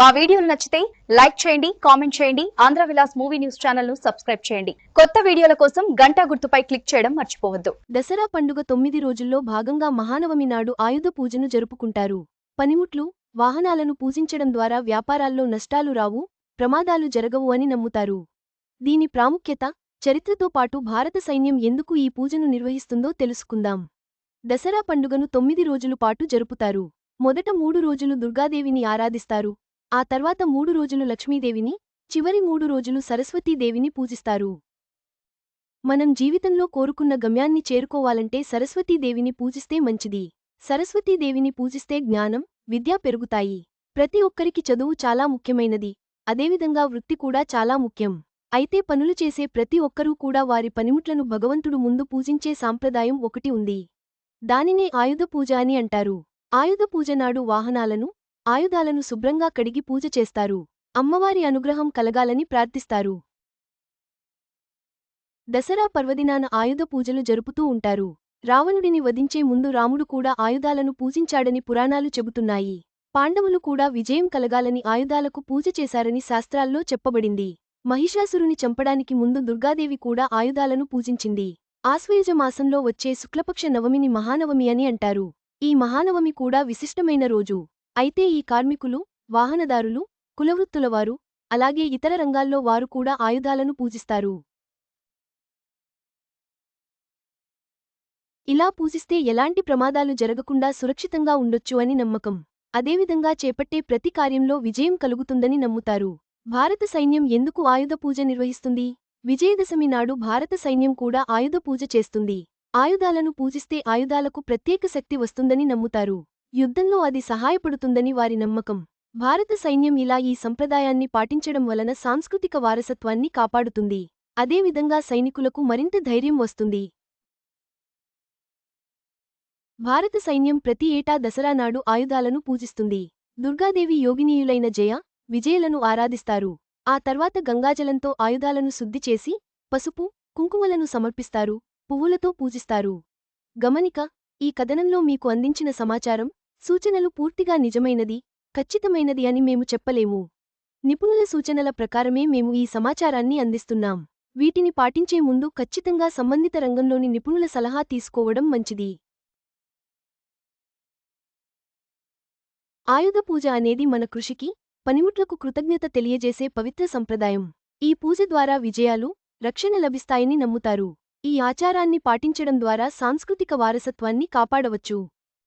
మా వీడియోలు నచ్చితే లైక్ చేయండి కామెంట్ చేయండి ఆంధ్ర విలాస్ మూవీ న్యూస్ ఛానల్ను సబ్స్క్రైబ్ చేయండి. కొత్త వీడియోల కోసం గంట గుర్తుపై క్లిక్ చేయడం మర్చిపోవద్దు. దసరా పండుగ తొమ్మిది రోజుల్లో భాగంగా మహానవమి నాడు ఆయుధ పూజను జరుపుకుంటారు. పనిముట్లు వాహనాలను పూజించడం ద్వారా వ్యాపారాల్లో నష్టాలు రావు ప్రమాదాలు జరగవు అని నమ్ముతారు. దీని ప్రాముఖ్యత చరిత్రతో పాటు భారత సైన్యం ఎందుకు ఈ పూజను నిర్వహిస్తుందో తెలుసుకుందాం. దసరా పండుగను తొమ్మిది రోజులు పాటు జరుపుతారు. మొదట మూడు రోజులు దుర్గాదేవిని ఆరాధిస్తారు. ఆ తర్వాత మూడు రోజులు లక్ష్మీదేవిని చివరి మూడు రోజులు సరస్వతీదేవిని పూజిస్తారు. మనం జీవితంలో కోరుకున్న గమ్యాన్ని చేరుకోవాలంటే సరస్వతీదేవిని పూజిస్తే మంచిది. సరస్వతీదేవిని పూజిస్తే జ్ఞానం విద్య పెరుగుతాయి. ప్రతి ఒక్కరికి చదువు చాలా ముఖ్యమైనది. అదేవిధంగా వృత్తి కూడా చాలా ముఖ్యం. అయితే పనులు చేసే ప్రతి ఒక్కరూ కూడా వారి పనిముట్లను భగవంతుడు ముందు పూజించే సాంప్రదాయం ఒకటి ఉంది. దానినే ఆయుధ పూజ అని అంటారు. ఆయుధ పూజ నాడు వాహనాలను ఆయుధాలను శుభ్రంగా కడిగి పూజ చేస్తారు. అమ్మవారి అనుగ్రహం కలగాలని ప్రార్థిస్తారు. దసరా పర్వదినాన ఆయుధ పూజలు జరుపుతూ ఉంటారు. రావణుడిని వధించే ముందు రాముడు కూడా ఆయుధాలను పూజించాడని పురాణాలు చెబుతున్నాయి. పాండవులు కూడా విజయం కలగాలని ఆయుధాలకు పూజ చేశారని శాస్త్రాల్లో చెప్పబడింది. మహిషాసురుని చంపడానికి ముందు దుర్గాదేవి కూడా ఆయుధాలను పూజించింది. ఆశ్వయుజ మాసంలో వచ్చే శుక్లపక్ష నవమిని మహానవమి అని అంటారు. ఈ మహానవమి కూడా విశిష్టమైన రోజు. అయితే ఈ కార్మికులు వాహనదారులు కులవృత్తులవారు అలాగే ఇతర రంగాల్లో వారు కూడా ఆయుధాలను పూజిస్తారు. ఇలా పూజిస్తే ఎలాంటి ప్రమాదాలు జరగకుండా సురక్షితంగా ఉండొచ్చు అని నమ్మకం. అదేవిధంగా చేపట్టే ప్రతి కార్యంలో విజయం కలుగుతుందని నమ్ముతారు. భారత సైన్యం ఎందుకు ఆయుధ పూజ నిర్వహిస్తుంది? విజయదశమి నాడు భారత సైన్యం కూడా ఆయుధ పూజ చేస్తుంది. ఆయుధాలను పూజిస్తే ఆయుధాలకు ప్రత్యేక శక్తి వస్తుందని నమ్ముతారు. యుద్ధంలో అది సహాయపడుతుందని వారి నమ్మకం. భారత సైన్యం ఇలా ఈ సంప్రదాయాన్ని పాటించడం వలన సాంస్కృతిక వారసత్వాన్ని కాపాడుతుంది. అదేవిధంగా సైనికులకు మరింత ధైర్యం వస్తుంది. భారత సైన్యం ప్రతి ఏటా దసరా నాడు ఆయుధాలను పూజిస్తుంది. దుర్గాదేవి యోగినీయులైన జయ విజయలను ఆరాధిస్తారు. ఆ తర్వాత గంగాజలంతో ఆయుధాలను శుద్ధి చేసి పసుపు కుంకుమలను సమర్పిస్తారు పువ్వులతో పూజిస్తారు. గమనిక ఈ కథనంలో మీకు అందించిన సమాచారం సూచనలు పూర్తిగా నిజమైనది ఖచ్చితమైనది అని మేము చెప్పలేము. నిపుణుల సూచనల ప్రకారమే మేము ఈ సమాచారాన్ని అందిస్తున్నాం. వీటిని పాటించే ముందు ఖచ్చితంగా సంబంధిత రంగంలోని నిపుణుల సలహా తీసుకోవడం మంచిది. ఆయుధ పూజ అనేది మన కృషికి పనిముట్లకు కృతజ్ఞత తెలియజేసే పవిత్ర సంప్రదాయం. ఈ పూజ ద్వారా విజయాలు రక్షణ లభిస్తాయని నమ్ముతారు. ఈ ఆచారాన్ని పాటించడం ద్వారా సాంస్కృతిక వారసత్వాన్ని కాపాడవచ్చు.